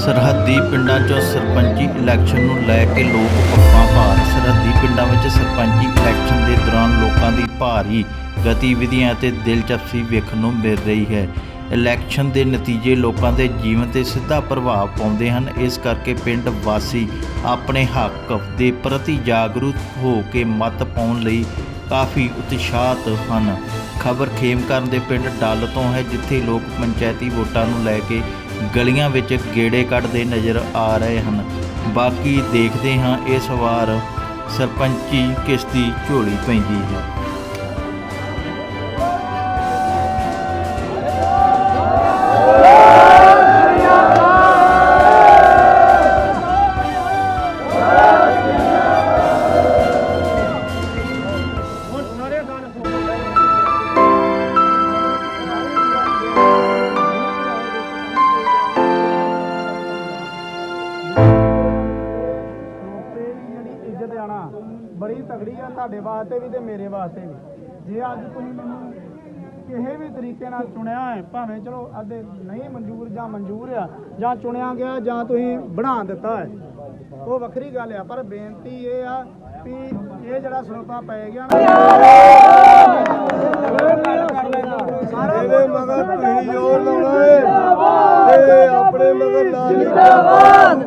ਸਰਹੱਦੀ ਪਿੰਡਾਂ 'ਚੋਂ ਸਰਪੰਚੀ ਇਲੈਕਸ਼ਨ ਨੂੰ ਲੈ ਕੇ ਲੋਕ ਪੱਪਾਂ ਭਾਰ। ਸਰਹੱਦੀ ਪਿੰਡਾਂ ਵਿੱਚ ਸਰਪੰਚੀ ਇਲੈਕਸ਼ਨ ਦੇ ਦੌਰਾਨ ਲੋਕਾਂ ਦੀ ਭਾਰੀ ਗਤੀਵਿਧੀਆਂ ਅਤੇ ਦਿਲਚਸਪੀ ਵੇਖਣ ਨੂੰ ਮਿਲ ਰਹੀ ਹੈ। ਇਲੈਕਸ਼ਨ ਦੇ ਨਤੀਜੇ ਲੋਕਾਂ ਦੇ ਜੀਵਨ ਤੇ ਸਿੱਧਾ ਪ੍ਰਭਾਵ ਪਾਉਂਦੇ ਹਨ। ਇਸ ਕਰਕੇ ਪਿੰਡ ਵਾਸੀ ਆਪਣੇ ਹੱਕ ਦੇ ਪ੍ਰਤੀ ਜਾਗਰੂਕ ਹੋ ਕੇ ਮਤ ਪਾਉਣ ਲਈ ਕਾਫੀ ਉਤਸ਼ਾਹਤ ਹਨ। ਖਬਰ ਖੇਮਕਰਨ ਦੇ ਪਿੰਡ ਡੱਲ ਤੋਂ ਹੈ, ਜਿੱਥੇ ਲੋਕ ਪੰਚਾਇਤੀ ਵੋਟਾਂ ਨੂੰ ਲੈ ਕੇ ਗਲੀਆਂ ਵਿੱਚ ਗੇੜੇ ਕੱਢਦੇ ਨਜ਼ਰ ਆ ਰਹੇ ਹਨ। ਬਾਕੀ ਦੇਖਦੇ ਹਾਂ ਇਸ ਵਾਰ ਸਰਪੰਚੀ ਕਿਸ ਦੀ ਝੋਲੀ ਪੈਂਦੀ ਹੈ। ਆਣਾ ਬੜੀ ਤਗੜੀ ਆ ਤੁਹਾਡੇ ਵਾਸਤੇ ਵੀ ਤੇ ਮੇਰੇ ਵਾਸਤੇ ਵੀ। ਜੇ ਅੱਜ ਤੁਸੀਂ ਮੈਨੂੰ ਕਿਸੇ ਵੀ ਤਰੀਕੇ ਨਾਲ ਚੁਣਿਆ ਹੈ ਭਾਵੇਂ ਚਲੋ ਅੱਧੇ ਨਹੀਂ ਮਨਜ਼ੂਰ ਜਾਂ ਮਨਜ਼ੂਰ ਆ ਜਾਂ ਚੁਣਿਆ ਗਿਆ ਜਾਂ ਤੁਸੀਂ ਬਣਾ ਦਿੱਤਾ ਹੈ ਉਹ ਵੱਖਰੀ ਗੱਲ ਆ ਪਰ ਬੇਨਤੀ ਇਹ ਆ ਵੀ ਇਹ ਜਿਹੜਾ ਸਰੋਪਾ ਪੈ ਗਿਆ ਨਾ ਸਾਰਾ ਇਹਦੇ ਮਗਰ ਤੁਸੀਂ ਜ਼ੋਰ ਲਾਉਣਾ ਏ ਤੇ ਆਪਣੇ ਮਗਰ ਲਾ ਜਿੰਦਾਬਾਦ।